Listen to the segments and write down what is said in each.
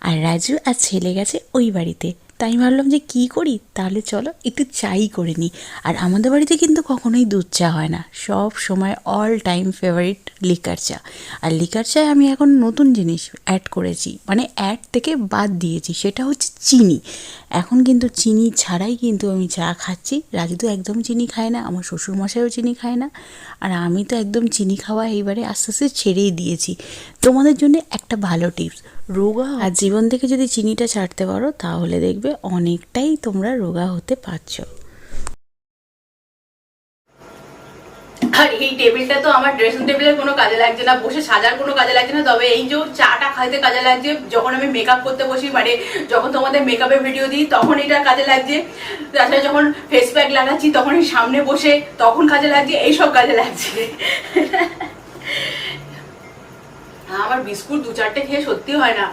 আর রাজু আর ছেলে গেছে ওই বাড়িতে। তাই ভাবলাম যে কি করি? তাহলে চলো একটু চাই করে নিই। আর আমাদের বাড়িতে কিন্তু কখনোই দুধ চা হয় না। সব সময় অল টাইম ফেভারিট লিকার চা। আর লিকার চায় আমি এখন নতুন জিনিস অ্যাড করেছি। মানে অ্যাড থেকে বাদ দিয়েছি। সেটা হচ্ছে চিনি। এখন কিন্তু চিনি ছাড়াই কিন্তু আমি চা খাচ্ছি। রাজু তো একদম চিনি খায় না, আমার শ্বশুরমশাইও চিনি খায় না। আর আমি তো একদম চিনি খাওয়া এইবারে আস্তে আস্তে ছেড়েই দিয়েছি। তোমাদের জন্য একটা ভালো টিপস রোগা আর জীবন থেকে যদি চিনিটা ছাড়তে পারো তাহলে দেখবে অনেকটাই তোমরা রোগা হতে পারছ। আর এই টেবিলটা তো আমার ড্রেসিং টেবিলের কোনো কাজে লাগছে না বসে সাজার কোনো কাজে লাগছে না তবে এই যে চাটা খাইতে কাজে লাগছে যখন আমি মেকআপ করতে বসি মানে যখন তোমাদের মেকআপের ভিডিও দিই তখন এটা কাজে লাগছে। তাছাড়া যখন ফেস প্যাক লাগাচ্ছি তখন সামনে বসে তখন কাজে লাগছে এইসব কাজে লাগছে। আমার বিস্কুট দু চারটে খেয়ে সত্যি হয় না।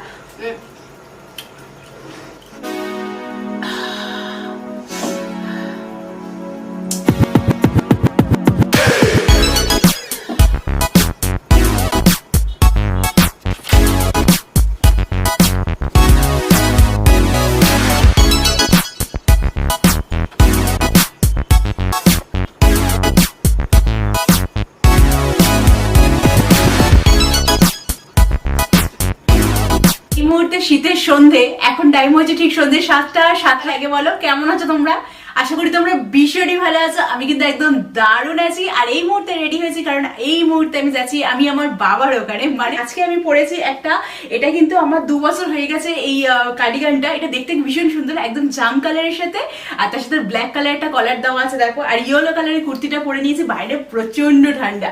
মুহূর্তে শীতের সন্ধে। এখন টাইম হচ্ছে ঠিক সন্ধে সাতটা, সাত লাগে বলো। কেমন আছো তোমরা? আশা করি তোমরা ভীষণই ভালো আছো। আমি কিন্তু একদম দারুণ আছি। আর এই মুহূর্তে রেডি হয়েছি, কারণ এই মুহূর্তে আমি যাচ্ছি আমি আমার বাবার ওখানে মানে আজকে আমি পড়েছি একটা, এটা কিন্তু আমার দু বছর হয়ে গেছে এই কার্ডিগানটা এটা দেখতে ভীষণ সুন্দর, একদম জাম কালারের সাথে। আর তার সাথে ব্ল্যাক কালার একটা কলার দেওয়া আছে, দেখো। আর ইয়েলো কালারের কুর্তিটা পরে নিয়েছি, বাইরে প্রচণ্ড ঠান্ডা।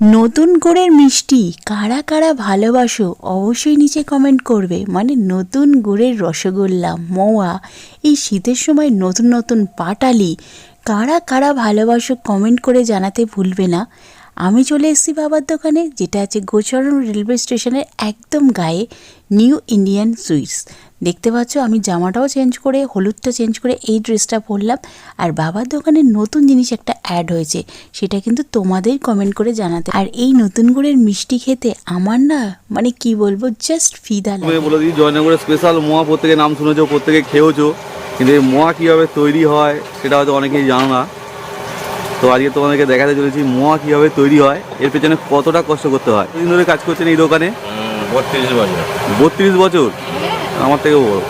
নতুন গুড়ের মিষ্টি কারা কারা ভালোবাসো অবশ্যই নিচে কমেন্ট করবে। মানে নতুন গুড়ের রসগোল্লা, মোয়া, এই শীতের সময় নতুন নতুন পাটালি, কারা কারা ভালোবাসো কমেন্ট করে জানাতে ভুলবে না। আমি চলে এসেছি বাবার দোকানে, যেটা আছে গোচরণ রেলওয়ে স্টেশনের একদম গায়ে নিউ ইন্ডিয়ান সুইটস দেখতে পাচ্ছ, আমি জামাটাও চেঞ্জ করে, হলুদটা চেঞ্জ করে এই ড্রেসটা পরলাম। আর বাবার দোকানে নতুন জিনিস একটা অ্যাড হয়েছে সেটা কিন্তু তোমাদের কমেন্ট করে জানাতে। আর এই নতুন গুড়ের মিষ্টি খেতে আমার না মানে কি বলব জাস্ট ফিদা লাগে। তুমি বলে দিই জয়নগরের স্পেশাল মোয়া প্রত্যেকে নাম শুনেছো প্রত্যেকে খেয়েওছো কিন্তু এই মোয়া কীভাবে তৈরি হয় সেটা হয়তো অনেকেই জানো না। তো আজকে তোমাদেরকে দেখাতে চলেছি মোয়া কীভাবে তৈরি হয় এর পেছনে কতটা কষ্ট করতে হয়। দিন ধরে কাজ করছেন এই দোকানে? বত্রিশ বছর। বত্রিশ বছর? আমার থেকেও বড়।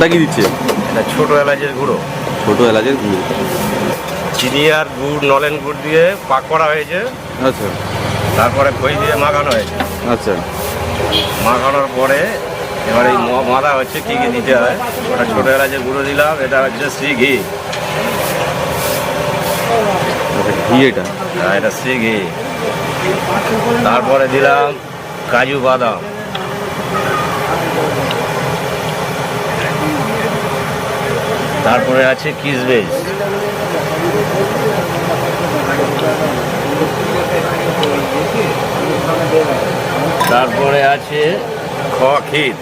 ওটা কি দিচ্ছে? এটা ছোট এলাচের গুঁড়ো। ছোট এলাচের গুঁড়ো। চিনি আর গুড় নলেন গুড় দিয়ে পাক করা হয়েছে। আচ্ছা। তারপরে খই দিয়ে মাখানো হয়েছে। আচ্ছা। মাখানোর পরে এবার এই মাদা হচ্ছে কী কী দিতে হয়? ওটা ছোট এলাচের গুঁড়ো দিলাম এটা হচ্ছে শ্রী ঘি। আচ্ছা ঘি এটা। আর এটা শ্রী ঘি। তারপরে দিলাম কাজু বাদাম। তারপরে আছে কিসবেজ তারপরে আছে ক্ষীর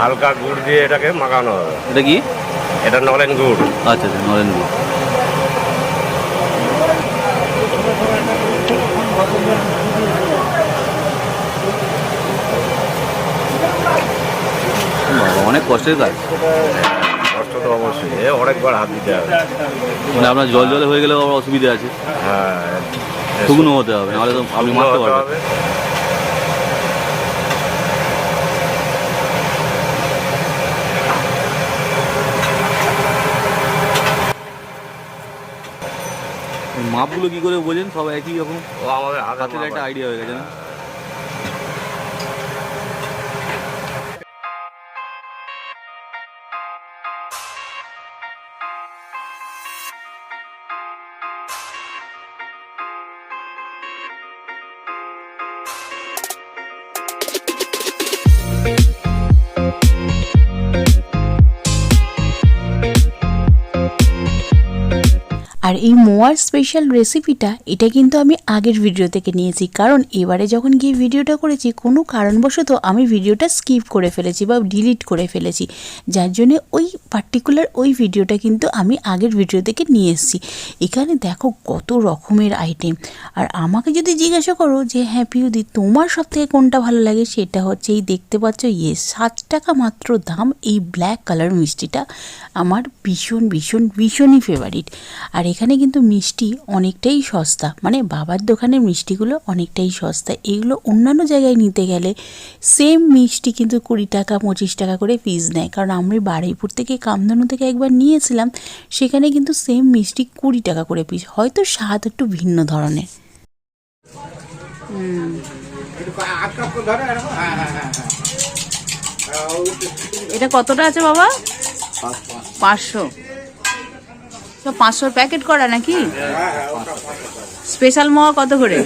হালকা গুড় দিয়ে এটাকে মাখানো হবে। এটা কি? এটা নলেন গুড়। আচ্ছা আচ্ছা নরেন গুড় বাবা, অনেক কষ্টের কাজ। কষ্ট তো অবশ্যই এ অনেকবার হাত দিতে হবে। মানে আপনার জল জলে হয়ে গেলেও আবার অসুবিধা আছে। হ্যাঁ শুকনো হতে হবে নাহলে তো আপনি মারতে পারবেন। মাপগুলো কি করে বোঝেন? সব একই রকম? আমাদের হাতের একটা আইডিয়া হয়ে গেছে না? আর এই মোয়ার স্পেশাল রেসিপিটা এটা কিন্তু আমি আগের ভিডিও থেকে নিয়েছি। কারণ এবারে যখন গিয়ে ভিডিওটা করেছি, কোনো কারণবশত আমি ভিডিওটা স্কিপ করে ফেলেছি বা ডিলিট করে ফেলেছি। যার জন্য ওই পার্টিকুলার ওই ভিডিওটা কিন্তু আমি আগের ভিডিও থেকে নিয়ে এসেছি। এখানে দেখো কত রকমের আইটেম আর আমাকে যদি জিজ্ঞাসা করো যে হ্যাঁ পিউদি, তোমার সব থেকে কোনটা ভালো লাগে? সেটা হচ্ছে এই দেখতে পাচ্ছ ইয়ে সাত টাকা মাত্র দাম এই ব্ল্যাক কালার মিষ্টিটা। আমার ভীষণ ভীষণ, ভীষণই ফেভারিট আর এখানে কিন্তু মিষ্টি অনেকটাই সস্তা। মানে বাবার দোকানের মিষ্টিগুলো অনেকটাই সস্তা। এগুলো অন্যান্য জায়গায় নিতে গেলে সেম মিষ্টি কিন্তু কুড়ি টাকা পঁচিশ টাকা করে পিস নেয়। কারণ আমি বারুইপুর থেকে কামধনু থেকে একবার নিয়েছিলাম সেখানে কিন্তু সেম মিষ্টি কুড়ি টাকা করে পিস হয়তো স্বাদ একটু ভিন্ন ধরনের। এটা কতটা আছে বাবা? পাঁচশো। সব পাঁচশোর প্যাকেট করা নাকি? স্পেশাল মোয়া কত করে?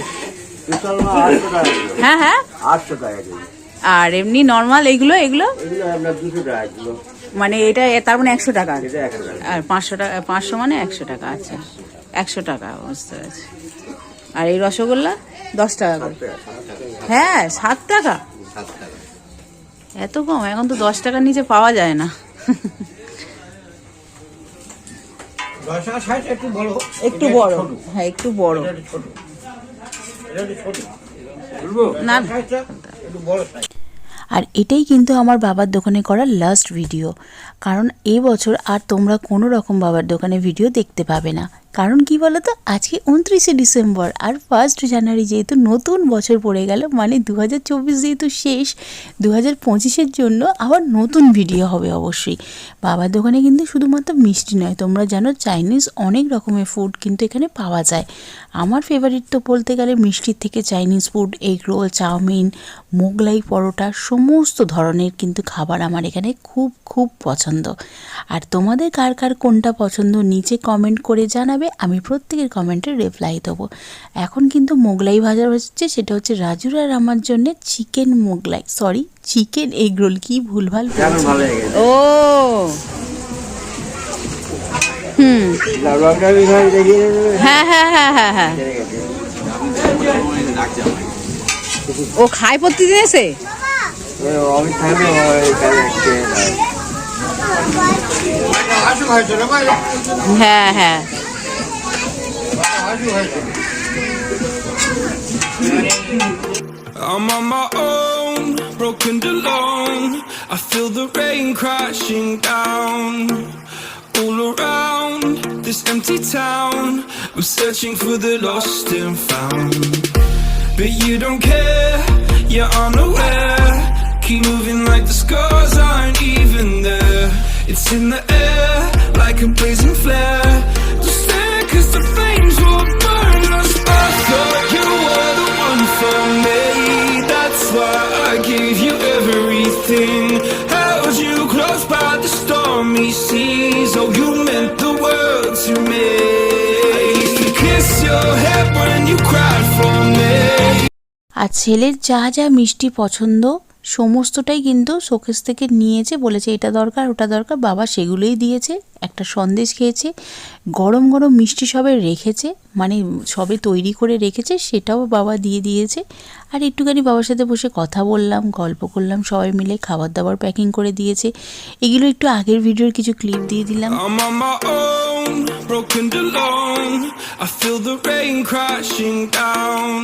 হ্যাঁ হ্যাঁ। আটশো টাকা আর এমনি নর্মাল এগুলো এগুলো? মানে এটা তার মানে একশো টাকা। আর পাঁচশো টাকা পাঁচশো মানে একশো টাকা আচ্ছা। একশো টাকা বুঝতে পারছি। আর এই রসগোল্লা? দশ টাকা করে। হ্যাঁ সাত টাকা। এত কম এখন তো দশ টাকার নিচে পাওয়া যায় না। একটু বড়। একটু বড়। হ্যাঁ একটু বড়। না বড় আর এটাই কিন্তু আমার বাবার দোকানে করা লাস্ট ভিডিও কারণ এবছর আর তোমরা কোনো রকম বাবার দোকানে ভিডিও দেখতে পাবে না। কারণ কি বলো তো আজকে উনত্রিশে ডিসেম্বর আর ফার্স্ট জানুয়ারি যেহেতু নতুন বছর পড়ে গেল মানে দু হাজার চব্বিশ যেহেতু শেষ দু হাজার পঁচিশের জন্য আবার নতুন ভিডিও হবে অবশ্যই। বাবার দোকানে কিন্তু শুধুমাত্র মিষ্টি নয়, তোমরা জানো চাইনিজ অনেক রকমের ফুড কিন্তু এখানে পাওয়া যায়। আমার ফেভারিট তো বলতে গেলে মিষ্টির থেকে Chinese food egg roll chowmein, Mughlai paratha, সমস্ত ধরনের কিন্তু খাবার আমার এখানে খুব খুব পছন্দ। আর তোমাদের কার কার কোনটা পছন্দ, নিচে কমেন্ট করে জানাবে। আমি প্রত্যেকের কমেন্টে রিপ্লাই দেবো। এখন কিন্তু মোগলাই ভাজা হচ্ছে সেটা হচ্ছে রাজুর আর আমার জন্য chicken Mughlai. Sorry chicken egg roll কি ভুলভাল ও। হুম। হ্যাঁ হ্যাঁ হ্যাঁ হ্যাঁ হ্যাঁ। ও খায় প্রতিদিন এসে। হ্যাঁ হ্যাঁ। I'm on my own, broken alone. I feel the rain crashing down. All around this empty town, I'm searching for the lost and found. But you don't care, you're unaware. Keep moving like the scars aren't even there. It's in the air, like a blazing flare. আর ছেলের যা যা মিষ্টি পছন্দ সমস্তটাই কিন্তু showcase থেকে নিয়েছে, বলেছে এটা দরকার, ওটা দরকার, বাবা সেগুলোই দিয়েছে, একটা সন্দেশ খেয়েছে, গরম গরম মিষ্টি সবে রেখেছে মানে সবে তৈরি করে রেখেছে, সেটাও বাবা দিয়ে দিয়েছে আর একটুখানি বাবার সাথে বসে কথা বললাম, গল্প করলাম, সবাই মিলে খাবার দাবার প্যাকিং করে দিয়েছে এগুলো একটু আগের ভিডিওর কিছু ক্লিপ দিয়ে দিলাম broken alone. I feel the rain crashing down.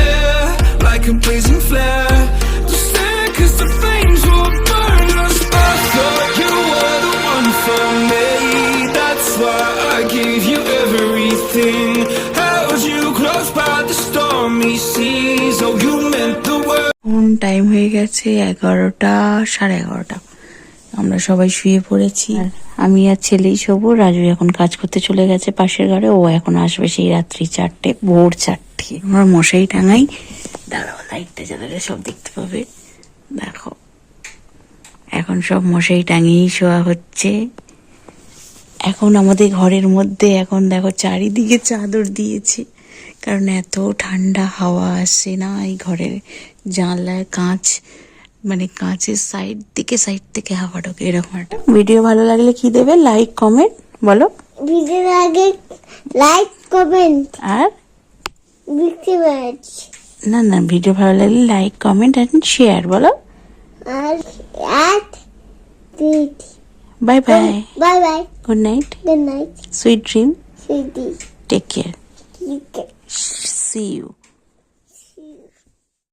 time হয়ে গেছে এগারোটা সাড়ে এগারোটা। আমরা সবাই শুয়ে পড়েছি। আর আমি আর ছেলেই শোবো রাজু এখন কাজ করতে চলে গেছে পাশের ঘরে ও এখন আসবে সেই রাত্রি চারটে ভোর চারটে। আমরা মশাই টাঙাই দাঁড়াও লাইটটা জ্বালালে সব দেখতে পাবে। দেখো এখন সব মশাই টাঙিয়েই শোয়া হচ্ছে। এখন আমাদের ঘরের মধ্যে এখন দেখো চারিদিকে চাদর দিয়েছে। কারণ এত ঠান্ডা হাওয়া আসে না এই ঘরের জানলায় কাঁচ মানে কাঁচের সাইড থেকে সাইড থেকে হাওয়া ঢোকে এরকম একটা। ভিডিও ভালো লাগলে কি দেবে? লাইক কমেন্ট বলো। ভিডিও আগে লাইক কমেন্ট আর? না না ভিডিও ভালো লাগলে লাইক কমেন্ট অ্যান্ড শেয়ার বলো। আর bye bye bye bye good night good night sweet dream sweetie take care ঠিক আছে সি ইউ